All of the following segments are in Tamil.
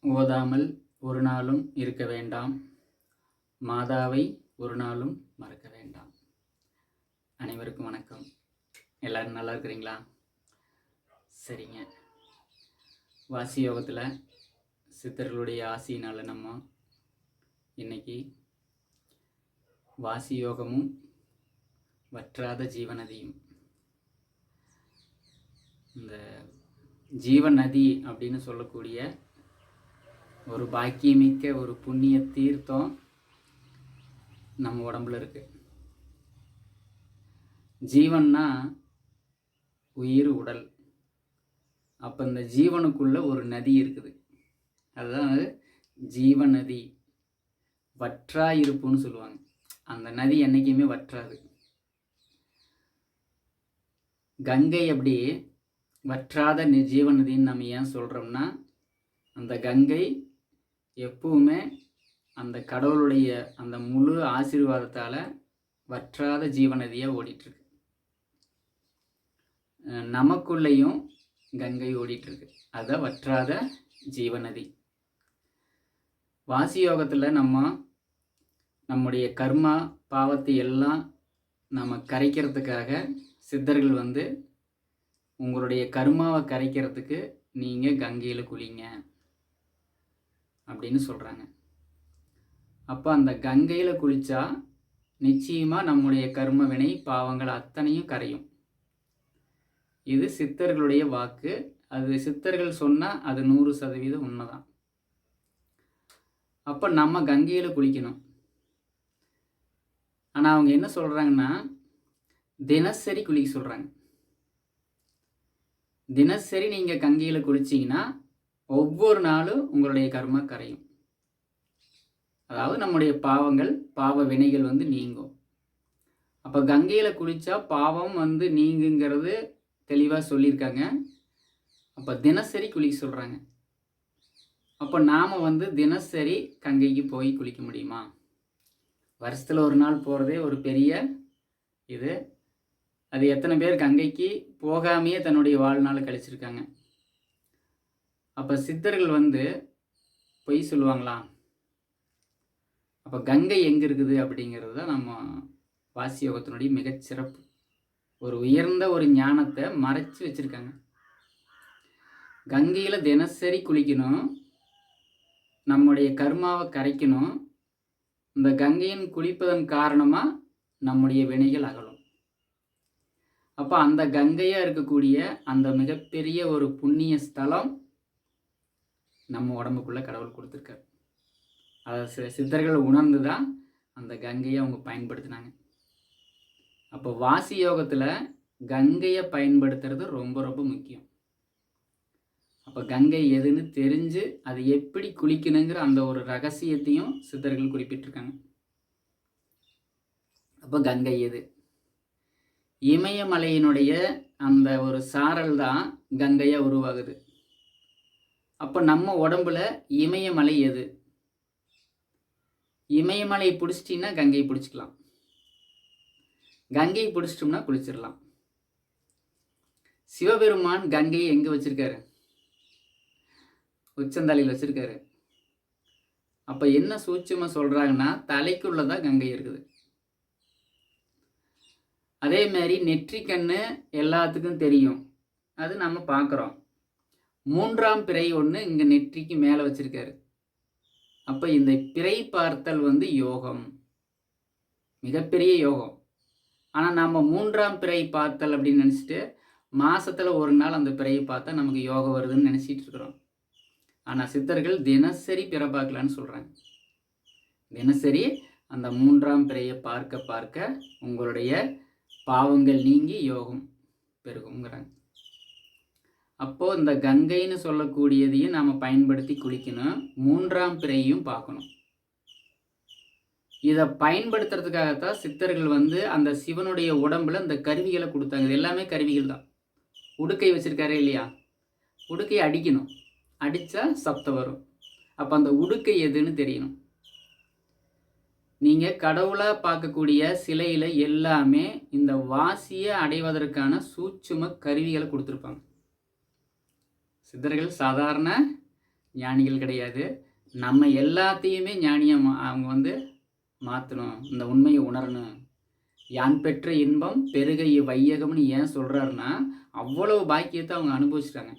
ஓதாமல் ஒரு நாளும் இருக்க வேண்டாம். மாதாவை ஒரு நாளும் மறக்க வேண்டாம். அனைவருக்கும் வணக்கம். எல்லாரும் நல்லா இருக்கிறீங்களா? சரிங்க. வாசி யோகத்தில் சித்தர்களுடைய ஆசியினால் நம்ம இன்னைக்கு வாசி யோகமும் வற்றாத ஜீவநதியும். இந்த ஜீவநதி அப்படின்னு சொல்லக்கூடிய ஒரு பாக்கியமிக்க ஒரு புண்ணிய தீர்த்தம் நம்ம உடம்புல இருக்கு. ஜீவன்னா உயிர் உடல். அப்போ இந்த ஜீவனுக்குள்ள ஒரு நதி இருக்குது. அதுதான் ஜீவ நதி வற்றா இருப்புன்னு சொல்லுவாங்க. அந்த நதி என்றைக்குமே வற்றாது. கங்கை அப்படி வற்றாத ஜீவநதின்னு நம்ம ஏன் சொல்கிறோம்னா அந்த கங்கை எப்பவுமே அந்த கடவுளுடைய அந்த முழு ஆசீர்வாதத்தால் வற்றாத ஜீவநதியாக ஓடிட்டுருக்கு. நமக்குள்ளேயும் கங்கை ஓடிட்டுருக்கு. அதுதான் வற்றாத ஜீவநதி. வாசி யோகத்தில் நம்ம நம்முடைய கர்மா பாவத்தை எல்லாம் நம்ம கரைக்கிறதுக்காக சித்தர்கள் வந்து உங்களுடைய கர்மாவை கரைக்கிறதுக்கு நீங்கள் கங்கையில் குளிங்க. அப்படின்னு சொல்கிறாங்க அப்போ அந்த கங்கையில் குளித்தா நிச்சயமாக நம்முடைய கர்ம வினை பாவங்கள் அத்தனையும் கரையும். இது சித்தர்களுடைய வாக்கு. அது சித்தர்கள் சொன்னால் அது நூறு சதவீதம் உண்மைதான். அப்போ நம்ம கங்கையில் குளிக்கணும். ஆனால் அவங்க என்ன சொல்கிறாங்கன்னா தினசரி குளிக்க சொல்கிறாங்க தினசரி நீங்கள் கங்கையில் குளிச்சிங்கன்னா ஒவ்வொரு நாளும் உங்களுடைய கர்மா கரையும். அதாவது நம்முடைய பாவங்கள் பாவ வினைகள் வந்து நீங்கும். அப்போ கங்கையில் குளித்தா பாவம் வந்து நீங்குங்கிறது தெளிவாக சொல்லியிருக்காங்க. அப்போ தினசரி குளிக்க சொல்கிறாங்க அப்போ நாம் வந்து தினசரி கங்கைக்கு போய் குளிக்க முடியுமா? வருஷத்தில் ஒரு நாள் போகிறதே ஒரு பெரிய இது. அது எத்தனை பேர் கங்கைக்கு போகாமையே தன்னுடைய வாழ்நாள் கழிச்சிருக்காங்க. அப்போ சித்தர்கள் வந்து பொய் சொல்லுவாங்களா? அப்போ கங்கை எங்கே இருக்குது அப்படிங்கிறது தான் நம்ம வாசி யோகத்தினுடைய மிகச்சிறப்பு ஒரு உயர்ந்த ஒரு ஞானத்தை மறைச்சி வச்சுருக்காங்க. கங்கையில் தினசரி குளிக்கணும். நம்முடைய கர்மாவை கரைக்கணும். இந்த கங்கையின் குளிப்பதன் காரணமாக நம்முடைய வினைகள் அகலும். அப்போ அந்த கங்கையாக இருக்கக்கூடிய அந்த மிகப்பெரிய ஒரு புண்ணிய ஸ்தலம் நம்ம உடம்புக்குள்ளே கடவுள் கொடுத்துருக்காரு. அதை சி- சித்தர்கள் உணர்ந்து தான் அந்த கங்கையை அவங்க பயன்படுத்தினாங்க. அப்போ வாசி யோகத்தில் கங்கையை பயன்படுத்துறது ரொம்ப ரொம்ப முக்கியம். அப்போ கங்கை எதுன்னு தெரிஞ்சு அது எப்படி குளிக்கணுங்கிற அந்த ஒரு ரகசியத்தையும் சித்தர்கள் குறிப்பிட்டிருக்காங்க. அப்போ கங்கை எது? இமயமலையினுடைய அந்த ஒரு சாரல் தான் கங்கையாக உருவாகுது. அப்போ நம்ம உடம்புல இமயமலை எது? இமயமலை பிடிச்சிட்டின்னா கங்கை பிடிச்சிக்கலாம். கங்கையை பிடிச்சிட்டோம்னா குளிச்சிடலாம். சிவபெருமான் கங்கையை எங்கே வச்சுருக்காரு? உச்சந்தலையில் வச்சுருக்காரு. அப்போ என்ன சூட்சமாக சொல்கிறாங்கன்னா தலைக்குள்ளதான் கங்கை இருக்குது. அதே மாதிரி நெற்றிக்கண்ணு எல்லாத்துக்கும் தெரியும். அது நம்ம பார்க்குறோம் மூன்றாம் பிறை ஒன்று இங்கே நெற்றிக்கு மேலே வச்சிருக்காரு. அப்போ இந்த பிறை பார்த்தல் வந்து யோகம். மிகப்பெரிய யோகம். ஆனால் நம்ம மூன்றாம் பிறை பார்த்தல் அப்படின்னு நினச்சிட்டு மாதத்தில் ஒரு நாள் அந்த பிறையை பார்த்தா நமக்கு யோகம் வருதுன்னு நினச்சிட்டு இருக்கிறோம். ஆனால் சித்தர்கள் தினசரி பிற பார்க்கலான்னு சொல்கிறாங்க தினசரி அந்த மூன்றாம் பிறையை பார்க்க பார்க்க உங்களுடைய பாவங்கள் நீங்கி யோகம் பெருகுங்கிறாங்க அப்போது இந்த கங்கைன்னு சொல்லக்கூடியதையும் நாம் பயன்படுத்தி குளிக்கணும். மூன்றாம் பிறையும் பார்க்கணும். இதை பயன்படுத்துறதுக்காகத்தான் சித்தர்கள் வந்து அந்த சிவனுடைய உடம்புல இந்த கருவிகளை கொடுத்தாங்க. இது எல்லாமே கருவிகள் தான். உடுக்கை வச்சுருக்காரு இல்லையா? உடுக்கையை அடிக்கணும். அடித்தா சப்தம் வரும். அப்போ அந்த உடுக்கை எதுன்னு தெரியணும். நீங்கள் கடவுளாக பார்க்கக்கூடிய சிலையில் எல்லாமே இந்த வாசியை அடைவதற்கான சூட்சும கருவிகளை கொடுத்துருப்பாங்க. சித்தர்கள் சாதாரண ஞானிகள் கிடையாது. நம்ம எல்லாத்தையுமே ஞானியாக மா அவங்க வந்து மாற்றணும் இந்த உண்மையை உணரணும். யான் பெற்ற இன்பம் பெருக வையகம்னு ஏன் சொல்கிறாருன்னா அவ்வளோ பாக்கியத்தை அவங்க அனுபவிச்சிட்டாங்க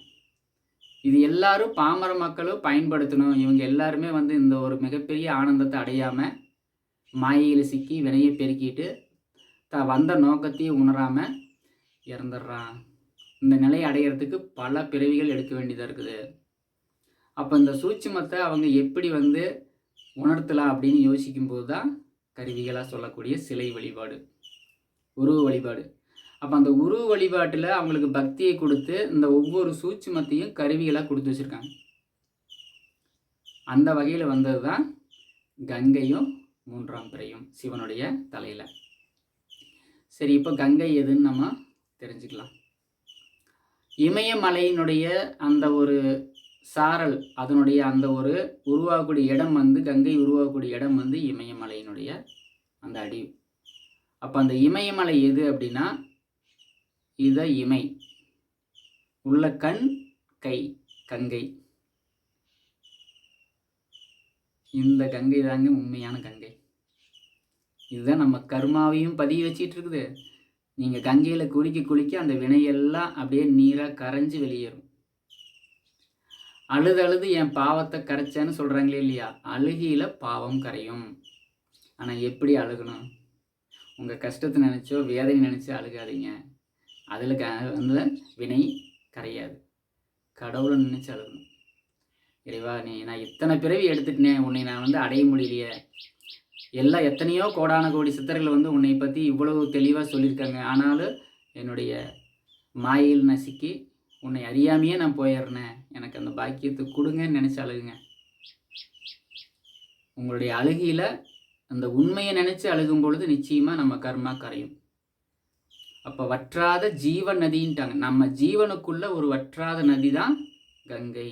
இது எல்லாரும் பாமர மக்களும் பயன்படுத்தணும். இவங்க எல்லாருமே வந்து இந்த ஒரு மிகப்பெரிய ஆனந்தத்தை அடையாமல் மாயையில் சிக்கி வினையை பெருக்கிட்டு த வந்த நோக்கத்தையும் உணராமல் இறந்துடுறான். இந்த நிலையை அடையிறதுக்கு பல பிறவிகள் எடுக்க வேண்டியதாக இருக்குது. அப்போ இந்த சூட்சுமத்தை அவங்க எப்படி வந்து உணர்த்தலாம் அப்படின்னு யோசிக்கும்போது தான் கருவிகளாக சொல்லக்கூடிய சிலை வழிபாடு உருவ வழிபாடு. அப்போ அந்த உருவ வழிபாட்டில் அவங்களுக்கு பக்தியை கொடுத்து இந்த ஒவ்வொரு சூட்சுமத்தையும் கருவிகளாக கொடுத்து வச்சுருக்காங்க. அந்த வகையில் வந்தது தான் கங்கையும் மூன்றாம் பிறையும் சிவனுடைய தலையில். சரி இப்போ கங்கை எதுன்னு நம்ம தெரிஞ்சுக்கலாம். இமயமலையினுடைய அந்த ஒரு சாரல் அதனுடைய அந்த ஒரு உருவாகக்கூடிய இடம் வந்து கங்கை உருவாகக்கூடிய இடம் வந்து இமயமலையினுடைய அந்த அடி. அப்போ அந்த இமயமலை எது அப்படின்னா இத இமை. உள்ள கண் கை கங்கை. இந்த கங்கை தாங்க உண்மையான கங்கை. இதுதான் நம்ம கர்மாவையும் பதிய வச்சிட்டு இருக்குது. நீங்கள் கங்கையில் குளிக்க குளிக்க அந்த வினையெல்லாம் அப்படியே நீராக கரைஞ்சி வெளியேறும். அழுது அழுது என் பாவத்தை கரைச்சேன்னு சொல்கிறாங்களே இல்லையா? அழுகியில் பாவம் கரையும். ஆனால் எப்படி அழுகணும்? உங்கள் கஷ்டத்தை நினச்சோ வேதனை நினச்சோ அழுகாதீங்க. அதில் க வந்து வினை கரையாது. கடவுளை நினச்சி அழுகணும். இறைவா நீ நான் இத்தனை பிறவி எடுத்துட்டேன் உன்னை நான் வந்து அடைய முடியலையே. எல்லாம் எத்தனையோ கோடான கோடி சித்தர்கள் வந்து உன்னை பற்றி இவ்வளவு தெளிவாக சொல்லியிருக்காங்க. ஆனாலும் என்னுடைய மாயில் நசுக்கி உன்னை அறியாமையே நான் போயிடுறேன். எனக்கு அந்த பாக்கியத்தை கொடுங்கன்னு நினச்சி அழுகுங்க உங்களுடைய அழுகியில் அந்த உண்மையை நினச்சி அழுகும் பொழுது நிச்சயமாக நம்ம கர்மா கரையும். அப்போ வற்றாத ஜீவ நதின்ட்டாங்க. நம்ம ஜீவனுக்குள்ள ஒரு வற்றாத நதி தான் கங்கை.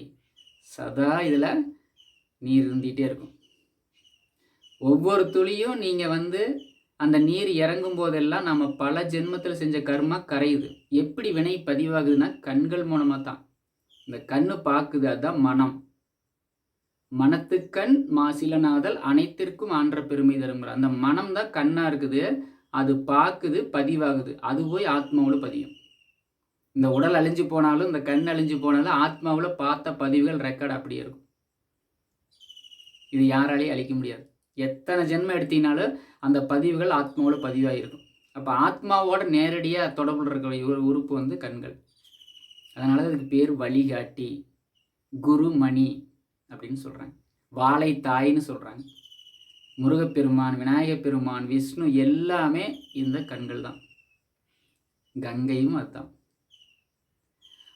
சதா இதில் நீர் இருந்துகிட்டே இருக்கும். ஒவ்வொரு துளியும் நீங்கள் வந்து அந்த நீர் இறங்கும் போதெல்லாம் நம்ம பல ஜென்மத்தில் செஞ்ச கர்மா கரையுது. எப்படி வினை பதிவாகுதுன்னா கண்கள் மூலமாக தான். இந்த கண்ணு பார்க்குது அதுதான் மனம். மனத்துக்கண் மாசிலனாதல் அனைத்திற்கும் ஆன்ற பெருமை தருங்கிற அந்த மனம் தான் கண்ணாக இருக்குது அது பார்க்குது பதிவாகுது. அது போய் ஆத்மாவில் பதியும். இந்த உடல் அழிஞ்சு போனாலும் இந்த கண் அழிஞ்சு போனாலும் ஆத்மாவில் பார்த்த பதிவுகள் ரெக்கார்டு அப்படியே இருக்கும். இது யாராலையும் அழிக்க முடியாது. எத்தனை ஜென்மம் எடுத்தீங்கனாலும் அந்த பதிவுகள் ஆத்மாவோட பதிவாக இருக்கும் அப்போ ஆத்மாவோட நேரடியாக தொடர்பு இருக்கிற ஒரு உறுப்பு வந்து கண்கள். அதனால அதுக்கு பேர் வழிகாட்டி குருமணி அப்படின்னு சொல்கிறாங்க வாழை தாயின்னு சொல்கிறாங்க முருகப்பெருமான் விநாயகப் பெருமான் விஷ்ணு எல்லாமே இந்த கண்கள் தான். கங்கையும் அதுதான்.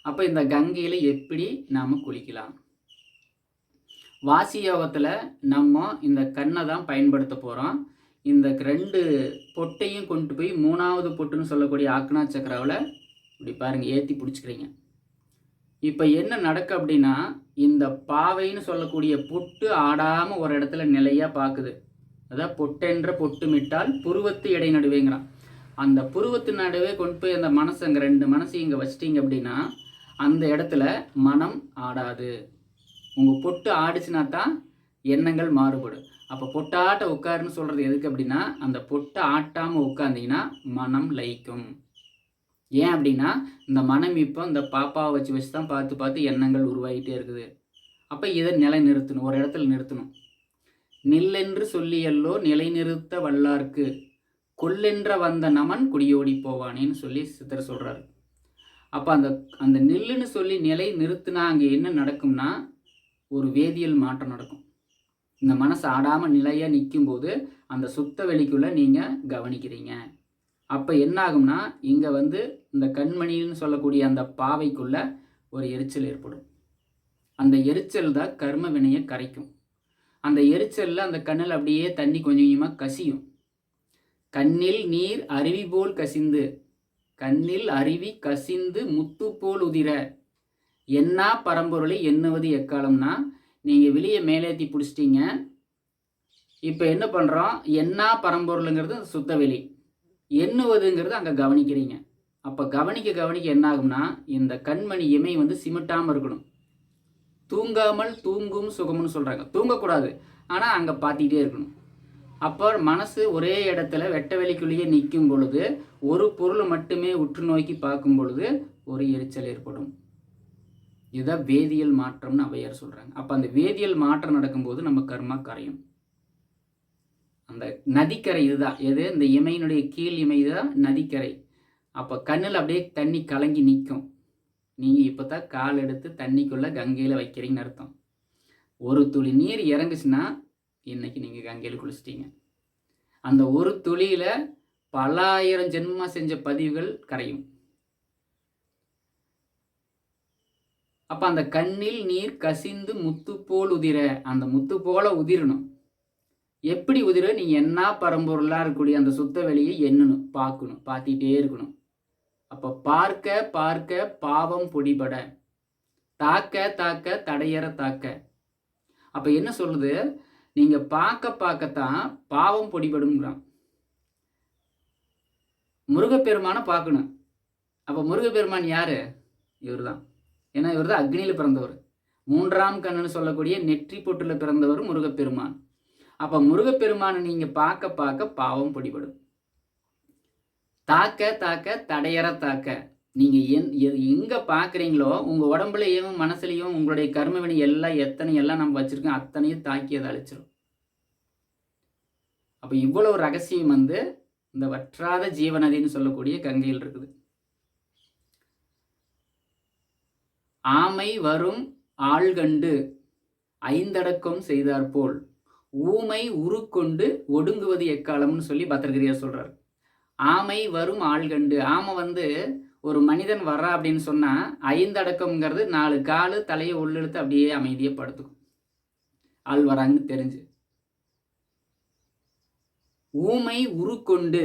அப்போ இந்த கங்கையில் எப்படி நாம் குளிக்கலாம்? வாசி யோகத்தில் நம்ம இந்த கண்ணை தான் பயன்படுத்த போகிறோம் இந்த ரெண்டு பொட்டையும் கொண்டு போய் மூணாவது பொட்டுன்னு சொல்லக்கூடிய ஆக்னா சக்கராவில் இப்படி பாருங்கள் ஏற்றி பிடிச்சிக்கிறீங்க. இப்போ என்ன நடக்கு அப்படின்னா இந்த பாவைன்னு சொல்லக்கூடிய பொட்டு ஆடாமல் ஒரு இடத்துல நிலையாக பார்க்குது அதான் பொட்டென்ற பொட்டு மிட்டால் புருவத்து இடை நடுவேங்கிறான். அந்த புருவத்து நடுவே கொண்டு போய் அந்த மனசு அங்கே ரெண்டு மனசு இங்கே வச்சிட்டிங்க அப்படின்னா அந்த இடத்துல மனம் ஆடாது. உங்கள் பொட்டு ஆடிச்சுனா தான் எண்ணங்கள் மாறுபடும். அப்போ பொட்டாட்ட உட்காருன்னு சொல்கிறது எதுக்கு அப்படின்னா அந்த பொட்டை ஆட்டாமல் உட்காந்திங்கன்னா மனம் லயிக்கும். ஏன் அப்படின்னா இந்த மனம் இப்போ இந்த பாப்பாவை வச்சு வச்சு தான் பார்த்து பார்த்து எண்ணங்கள் உருவாகிட்டே இருக்குது. அப்போ இதை நிலை நிறுத்தணும் ஒரு இடத்துல நிறுத்தணும். நில்லென்று சொல்லியல்லோ நிலை நிறுத்த வல்லார்க்கு. கொல்லென்ற வந்த நமன் குடியோடி போவானேன்னு சொல்லி சித்தர் சொல்கிறாரு அப்போ அந்த அந்த நில்லுன்னு சொல்லி நிலை நிறுத்தினா அங்கே என்ன நடக்கும்னா ஒரு வேதியியல் மாற்றம் நடக்கும். இந்த மனசு ஆடாமல் நிலையாக நிற்கும்போது அந்த சுத்த வெளிக்குள்ளே நீங்கள் கவனிக்கிறீங்க. அப்போ என்ன ஆகும்னா இங்கே வந்து இந்த கண்மணின்னு சொல்லக்கூடிய அந்த பாவைக்குள்ளே ஒரு எரிச்சல் ஏற்படும். அந்த எரிச்சல் தான் கர்ம வினையை கரைக்கும். அந்த எரிச்சலில் அந்த கண்ணில் அப்படியே தண்ணி கொஞ்சம் கொஞ்சமாக கசியும். கண்ணில் நீர் அருவி போல் கசிந்து கண்ணில் அருவி கசிந்து முத்து போல் உதிர என்ன பரம்பொருளை எண்ணுவது எக்காலம்னா நீங்கள் வெளியே மேலேத்தி பிடிச்சிட்டிங்க. இப்போ என்ன பண்ணுறோம் என்ன பரம்பொருளுங்கிறது சுத்த வெளி. எண்ணுவதுங்கிறது அங்கே கவனிக்கிறீங்க. அப்போ கவனிக்க கவனிக்க என்ன ஆகும்னா இந்த கண்மணி இமை வந்து சிமிட்டாமல் இருக்கணும். தூங்காமல் தூங்கும் சுகம்னு சொல்கிறாங்க தூங்கக்கூடாது. ஆனால் அங்கே பார்த்துக்கிட்டே இருக்கணும். அப்போ மனசு ஒரே இடத்துல வெட்ட வெளிக்குள்ளேயே நிற்கும் பொழுது ஒரு பொருளை மட்டுமே உற்று நோக்கி பார்க்கும் பொழுது ஒரு எரிச்சல் ஏற்படும். இதுதான் வேதியியல் மாற்றம்னு அவையார் சொல்கிறாங்க அப்போ அந்த வேதியியல் மாற்றம் நடக்கும்போது நம்ம கர்மா கரையும். அந்த நதிக்கரை இதுதான். எது? இந்த இமையினுடைய கீழ் இமை தான் நதிக்கரை. அப்போ கண்ணில் அப்படியே தண்ணி கலங்கி நிற்கும் நீங்கள் இப்போ தான் கால் எடுத்து தண்ணிக்குள்ளே கங்கையில் வைக்கிறீங்கன்னு அர்த்தம். ஒரு துளி நீர் இறங்குச்சுன்னா இன்றைக்கி நீங்கள் கங்கையில் குளிச்சிட்டீங்க. அந்த ஒரு துளியில் பல்லாயிரம் ஜென்மம் செஞ்ச பதிவுகள் கரையும். அப்போ அந்த கண்ணில் நீர் கசிந்து முத்து போல் உதிர அந்த முத்து போல உதிரணும். எப்படி உதிர? நீங்கள் என்ன பரம்பொருளாக இருக்கக்கூடிய அந்த சுத்த வெளியை எண்ணணும் பார்க்கணும் பார்த்துட்டே இருக்கணும். அப்போ பார்க்க பார்க்க பாவம் பொடிபட. தாக்க தாக்க தடையற தாக்க. அப்போ என்ன சொல்லுது? நீங்கள் பார்க்க பார்க்கத்தான் பாவம் பொடிபடுங்கிறான் முருகப்பெருமானை பார்க்கணும். அப்போ முருகப்பெருமான் யார்? இவர் தான் ஏன்னா இவர் தான் அக்னியில் பிறந்தவர். மூன்றாம் கண்ணுன்னு சொல்லக்கூடிய நெற்றி பொட்டில் பிறந்தவர் முருகப்பெருமான். அப்போ முருகப்பெருமானை நீங்கள் பார்க்க பார்க்க பாவம் பிடிபடும். தாக்க தாக்க தடையற தாக்க. நீங்கள் எந் எங்கே பார்க்குறீங்களோ உங்கள் உடம்புலையும் மனசுலையும் உங்களுடைய கர்மவினை எல்லாம் எத்தனை எல்லாம் நம்ம வச்சுருக்கோம் அத்தனையும் தாக்கி அதை அழிச்சிடும் அப்போ இவ்வளோ ரகசியம் வந்து இந்த வற்றாத ஜீவநதின்னு சொல்லக்கூடிய கங்கையில் இருக்குது. ஆமை வரும் ஆள்கண்டு ஐந்தடக்கம் செய்தாற்போல் ஊமை உருக்கொண்டு ஒடுங்குவது எக்காலம்னு சொல்லி பத்திரகிரியார் சொல்கிறார் ஆமை வரும் ஆள்கண்டு. ஆமை வந்து ஒரு மனிதன் வர்றா அப்படின்னு சொன்னால் ஐந்தடக்கம்ங்கிறது நாலு காலு தலையை உள்ளெழுத்து அப்படியே அமைதியாக படுத்துக்கும். ஆள் வராங்கன்னு தெரிஞ்சு. ஊமை உருக்கொண்டு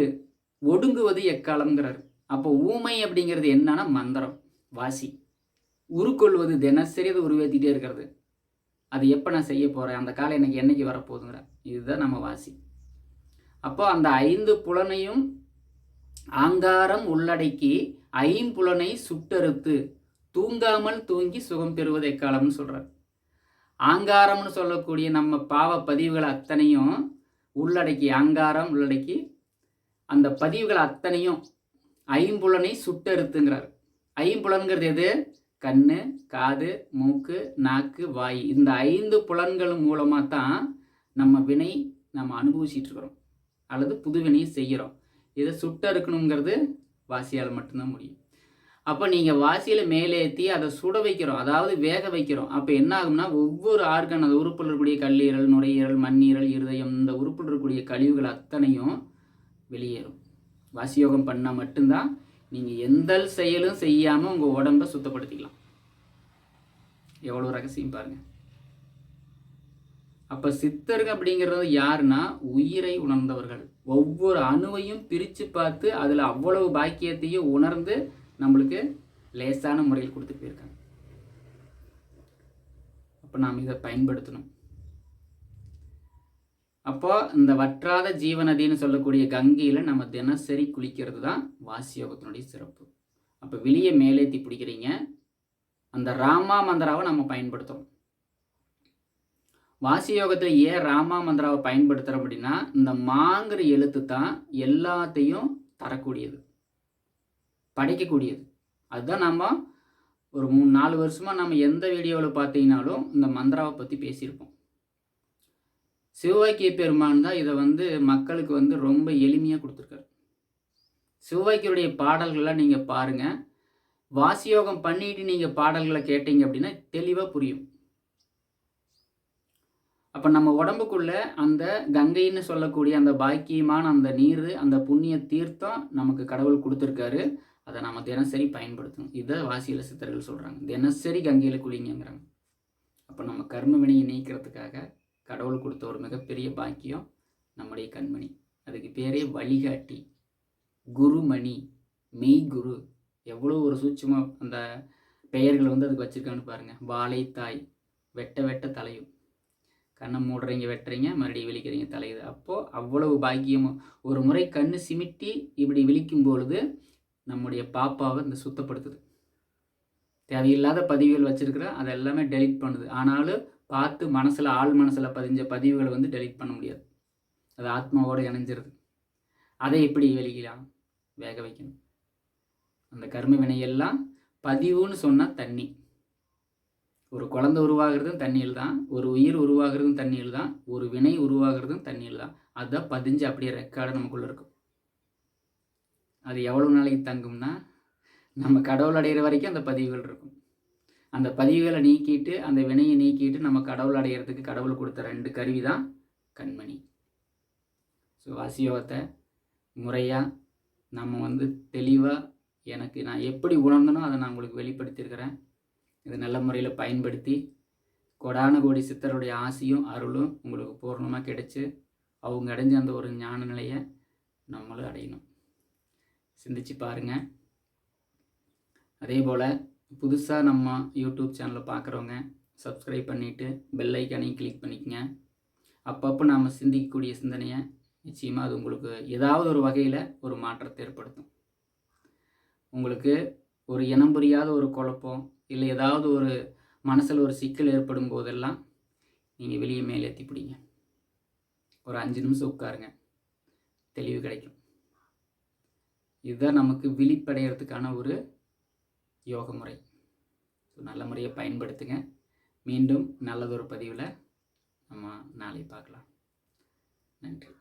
ஒடுங்குவது எக்காலம்ங்கிறார். அப்போ ஊமை அப்படிங்கிறது என்னன்னா மந்திரம் வாசி. உருக்கொள்வது தினசரி அதை உருவேற்றிட்டே இருக்கிறது. அது எப்போ நான் செய்ய போகிறேன் அந்த காலம் எனக்கு என்னைக்கு வரப்போகுதுங்கிற இதுதான் நம்ம வாசி. அப்போ அந்த ஐந்து புலனையும் ஆங்காரம் உள்ளடக்கி ஐம்புலனை சுட்டறுத்து தூங்காமல் தூங்கி சுகம் பெறுவது எக்காலம்னு சொல்கிறார் ஆங்காரம்னு சொல்லக்கூடிய நம்ம பாவ பதிவுகள் அத்தனையும் உள்ளடக்கி அங்காரம் உள்ளடக்கி அந்த பதிவுகள் அத்தனையும் ஐம்புலனை சுட்டறுத்துங்கிறார். ஐம்புலன்கிறது எது? கண்ணு காது மூக்கு நாக்கு வாய். இந்த ஐந்து புலன்கள் மூலமாக தான் நம்ம வினை நம்ம அனுபவிச்சிட்டு இருக்கிறோம் அல்லது புது வினையை செய்கிறோம். இதை சுட்டறுக்கணுங்கிறது வாசியால் மட்டும்தான் முடியும். அப்போ நீங்கள் வாசியில் மேலேற்றி அதை சுட வைக்கிறோம். அதாவது வேக வைக்கிறோம். அப்போ என்ன ஆகும்னா ஒவ்வொரு ஆர்கன் அந்த உறுப்பில் இருக்கக்கூடிய கல்லீரல் நுரையீரல் மண்ணீரல் இருதயம் இந்த உறுப்பில் இருக்கக்கூடிய கழிவுகள் அத்தனையும் வெளியேறும். வாசியோகம் பண்ணால் மட்டும்தான் நீங்கள் எந்த செயலும் செய்யாமல் உங்கள் உடம்பை சுத்தப்படுத்திக்கலாம். எவ்வளோ ரகசியம் பாருங்கள் அப்போ சித்தர்கள் அப்படிங்கிறது யாருன்னா உயிரை உணர்ந்தவர்கள். ஒவ்வொரு அணுவையும் பிரித்து பார்த்து அதில் அவ்வளவு பாக்கியத்தையும் உணர்ந்து நம்மளுக்கு லேசான முறையில் கொடுத்து போயிருக்காங்க. அப்போ நாம் இதை பயன்படுத்தணும். அப்போ இந்த வற்றாத ஜீவநதின்னு சொல்லக்கூடிய கங்கையில் நம்ம தினசரி குளிக்கிறது தான் வாசியோகத்தினுடைய சிறப்பு. அப்போ வெளியே மேலேத்தி பிடிக்கிறீங்க. அந்த ராமா மந்திராவை நம்ம பயன்படுத்துகிறோம் வாசி யோகத்தில் ஏன் ராமா மந்திராவை பயன்படுத்துகிறோம் அப்படின்னா இந்த மாங்கிற எழுத்து தான் எல்லாத்தையும் தரக்கூடியது. படைக்கக்கூடியது. அதுதான் நம்ம ஒரு மூணு நாலு வருஷமாக நம்ம எந்த வீடியோவில் பார்த்தீங்கனாலும் இந்த மந்திராவை பற்றி பேசியிருப்போம். சிவவாக்கிய பெருமான் தான் இதை வந்து மக்களுக்கு வந்து ரொம்ப எளிமையாக கொடுத்துருக்காரு. சிவவாக்கியருடைய பாடல்கள்லாம் நீங்கள் பாருங்கள் வாசியோகம் பண்ணிட்டு நீங்கள் பாடல்களை கேட்டீங்க அப்படின்னா தெளிவாக புரியும். அப்போ நம்ம உடம்புக்குள்ள அந்த கங்கைன்னு சொல்லக்கூடிய அந்த பாக்கியமான அந்த நீர் அந்த புண்ணிய தீர்த்தம் நமக்கு கடவுள் கொடுத்துருக்காரு. அதை நம்ம தினசரி பயன்படுத்தணும். இதை வாசியில சித்தர்கள் சொல்கிறாங்க தினசரி கங்கையில் குளிங்கிறாங்க அப்போ நம்ம கர்ம வினையை நீக்கிறதுக்காக கடவுள் கொடுத்த ஒரு மிகப்பெரிய பாக்கியம் நம்முடைய கண்மணி. அதுக்கு பேரே வழிகாட்டி குருமணி மெய் குரு எவ்வளோ ஒரு சூட்சமாக அந்த பெயர்கள் வந்து அதுக்கு வச்சுருக்கான்னு பாருங்கள் வாழை தாய் வெட்ட வெட்ட தலையும். கண்ணை மூடுறீங்க வெட்டுறீங்க மறுபடியும் விழிக்கிறீங்க தலையுது. அப்போது அவ்வளவு பாக்கியமும். ஒரு முறை கண் சிமிட்டி இப்படி விழிக்கும் பொழுது நம்முடைய பாப்பாவை இந்த சுத்தப்படுத்துது. தேவையில்லாத பதிவுகள் வச்சுருக்கிறேன். அதை எல்லாமே டெலீட் பண்ணுது. ஆனாலும் பார்த்து மனசில் ஆள் மனசில் பதிஞ்ச பதிவுகளை வந்து டெலீட் பண்ண முடியாது. அது ஆத்மாவோடு இணைஞ்சிருது. அதை எப்படி வெளியிலாம் வேக வைக்கணும். அந்த கர்ம வினையெல்லாம் பதிவுன்னு சொன்னால் தண்ணி. ஒரு குழந்தை உருவாகிறதும் தண்ணியில் தான் ஒரு உயிர் உருவாகிறதும் தண்ணியில் தான் ஒரு வினை உருவாகிறதும் தண்ணியில் தான். அதுதான் பதிஞ்சு அப்படியே ரெக்கார்டு நமக்குள்ளே இருக்கும். அது எவ்வளோ நாளைக்கு தங்கும்னா நம்ம கடவுள் அடைகிற வரைக்கும் அந்த பதிவுகள் இருக்கும். அந்த பதிவுகளை நீக்கிட்டு அந்த வினையை நீக்கிட்டு நம்ம கடவுள் அடையிறதுக்கு கடவுள் கொடுத்த ரெண்டு கருவி தான் கண்மணி. ஸோ வாசியோகத்தை முறையாக நம்ம வந்து தெளிவாக எனக்கு நான் எப்படி உணர்ந்தனோ அதை நான் உங்களுக்கு வெளிப்படுத்தியிருக்கிறேன். இதை நல்ல முறையில் பயன்படுத்தி கொடான கோடி சித்தருடைய ஆசையும் அருளும் உங்களுக்கு பூர்ணமாக கிடைச்சி அவங்க அடைஞ்ச அந்த ஒரு ஞான நிலையை நம்மளும் அடையணும். சிந்திச்சு பாருங்கள் அதே போல் புதுசாக நம்ம யூடியூப் சேனலில் பார்க்குறவங்க சப்ஸ்கிரைப் பண்ணிவிட்டு பெல் ஐக்கானையும் கிளிக் பண்ணிக்கங்க. அப்பப்போ நாம் சிந்திக்கக்கூடிய சிந்தனையை நிச்சயமாக அது உங்களுக்கு ஏதாவது ஒரு வகையில் ஒரு மாற்றத்தை ஏற்படுத்தும். உங்களுக்கு ஒரு இனம் புரியாத ஒரு குழப்பம் இல்லை ஏதாவது ஒரு மனசில் ஒரு சிக்கல் ஏற்படும் போதெல்லாம் நீங்கள் வெளியே மேலே ஏற்றி பிடிங்க. ஒரு அஞ்சு நிமிஷம் உட்காருங்க. தெளிவு கிடைக்கும். இதுதான் நமக்கு விழிப்படைகிறதுக்கான ஒரு யோக முறை. ஸோ நல்ல முறையை பயன்படுத்துங்க. மீண்டும் நல்லதொரு பதிவில் நம்ம நாளை பார்க்கலாம். நன்றி.